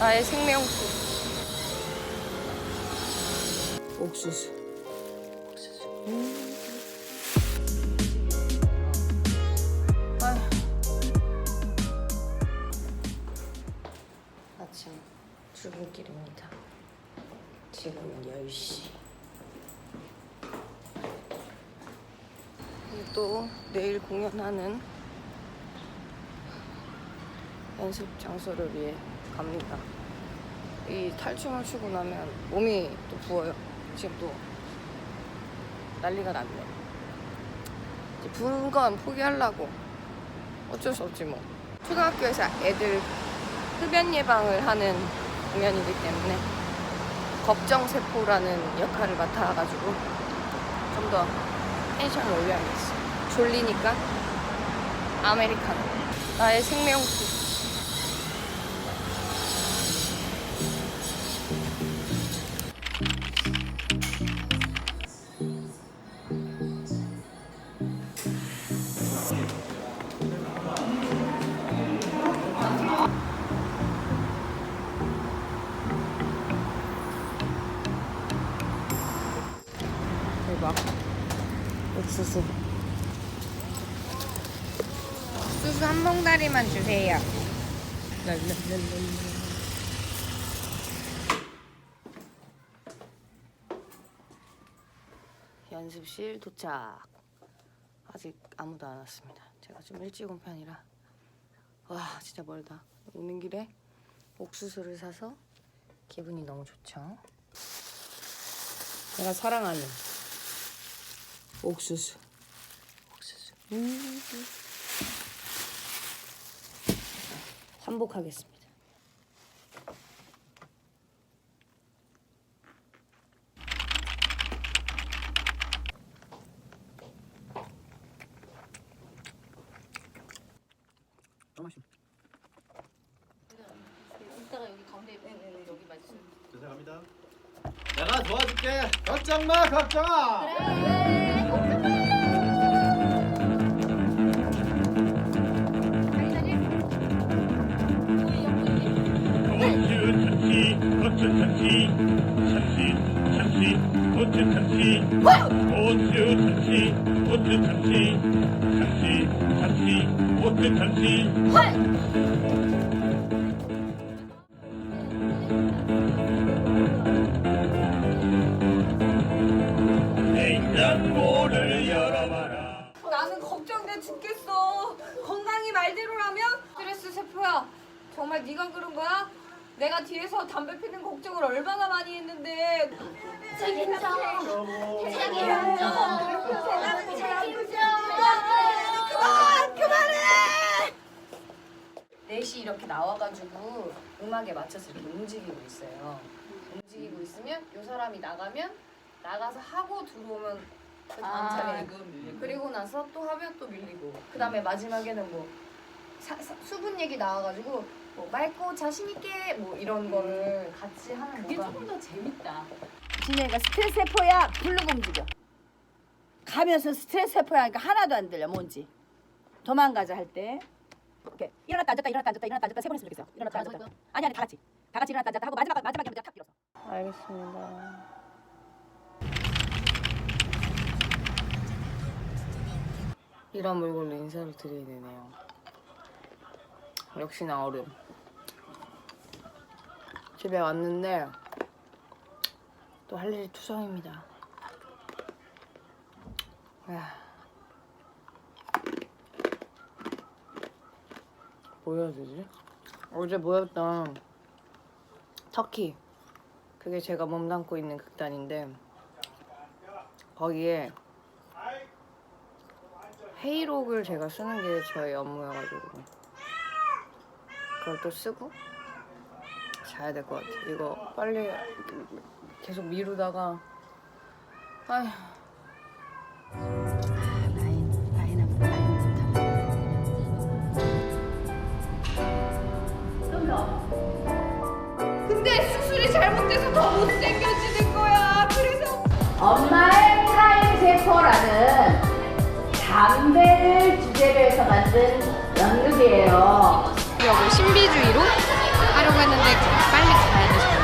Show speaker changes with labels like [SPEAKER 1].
[SPEAKER 1] 나의 생명수. 옥수수. 옥수수. 음. 아침 출근길입니다. 지금은 10시. 그리고 또 내일 공연하는 연습 장소를 위해 갑니다. 이 탈춤을 추고 나면 몸이 또 부어요. 지금 또 난리가 났네. 이제 부은 건 포기하려고 어쩔 수 없지 뭐. 초등학교에서 애들 흡연 예방을 하는 공연이기 때문에 걱정 세포라는 역할을 맡아가지고 좀 더 텐션을 올려야겠어. 졸리니까 아메리카노. 나의 생명수. 옥수수. 옥수수 한 봉다리만 주세요. 랄랄랄랄라. 연습실 도착. 아직 아무도 안 왔습니다. 제가 좀 일찍 온 편이라. 와, 진짜 멀다. 오는 길에 옥수수를 사서 기분이 너무 좋죠. 내가 사랑하는 옥수수. 옥수수. 음. 환복하겠습니다.
[SPEAKER 2] 이따가 여기 가운데 여기 맞으시면
[SPEAKER 3] 죄송합니다. 내가 도와줄게. 걱정 마, 걱정아.
[SPEAKER 4] 어
[SPEAKER 1] 나는 걱정돼 죽겠어. 건강이 말대로라면 스트레스 세포야. 정말 네가 그런 거야? 내가 뒤에서 담배 피는 걱정을 얼마나 많이 했는데.
[SPEAKER 2] 책임져
[SPEAKER 1] 그만 그만해. 4시 이렇게 나와가지고 음악에 맞춰서 이렇게 움직이고 있어요. 움직이고 있으면 요 사람이 나가면 나가서 하고 들어오면 그 다음 차례 그리고 나서 또 하면 또 밀리고. 그 다음에 마지막에는 뭐 사- 사- 수분 얘기 나와가지고 뭐 맑고 자신 있게 뭐 이런 거를 같이 하는
[SPEAKER 2] 이게
[SPEAKER 1] 거가
[SPEAKER 2] 조금 더 재밌다.
[SPEAKER 5] 진영이가 스트레스 세포야? 부르고 움직여 가면서 스트레스 세포야 하니까 하나도 안 들려. 뭔지. 도망가자 할 때. 이렇게 일어났다 앉았다 일어났다 앉았다 일어났다 앉았다. 세 번 했으면 좋겠어. 일어났다
[SPEAKER 2] 다
[SPEAKER 5] 앉았다. 아니 아니 다 같이. 다 같이 일어났다 앉았다 하고 마지막 마지막에 한번 탁 밀어서.
[SPEAKER 1] 알겠습니다. 이런 물건로 인사를 드려야 되네요 역시나 얼음 집에 왔는데 또 할 일이 투성입니다 아. 뭐 해야 되지? 어제 모였던 터키 그게 제가 몸담고 있는 극단인데 거기에 회의록을 제가 쓰는 게 저의 업무여가지고 그걸 또 쓰고 자야 될 것 같아. 이거 빨리 계속 미루다가 아휴 근데 수술이 잘못돼서 더 못생겨지는 거야. 그래서
[SPEAKER 5] 엄마의 타임 세포라는 담배를 주제로 해서 만든 연극이에요
[SPEAKER 1] 민주주의로 하려고 했는데 빨리 가야 되죠.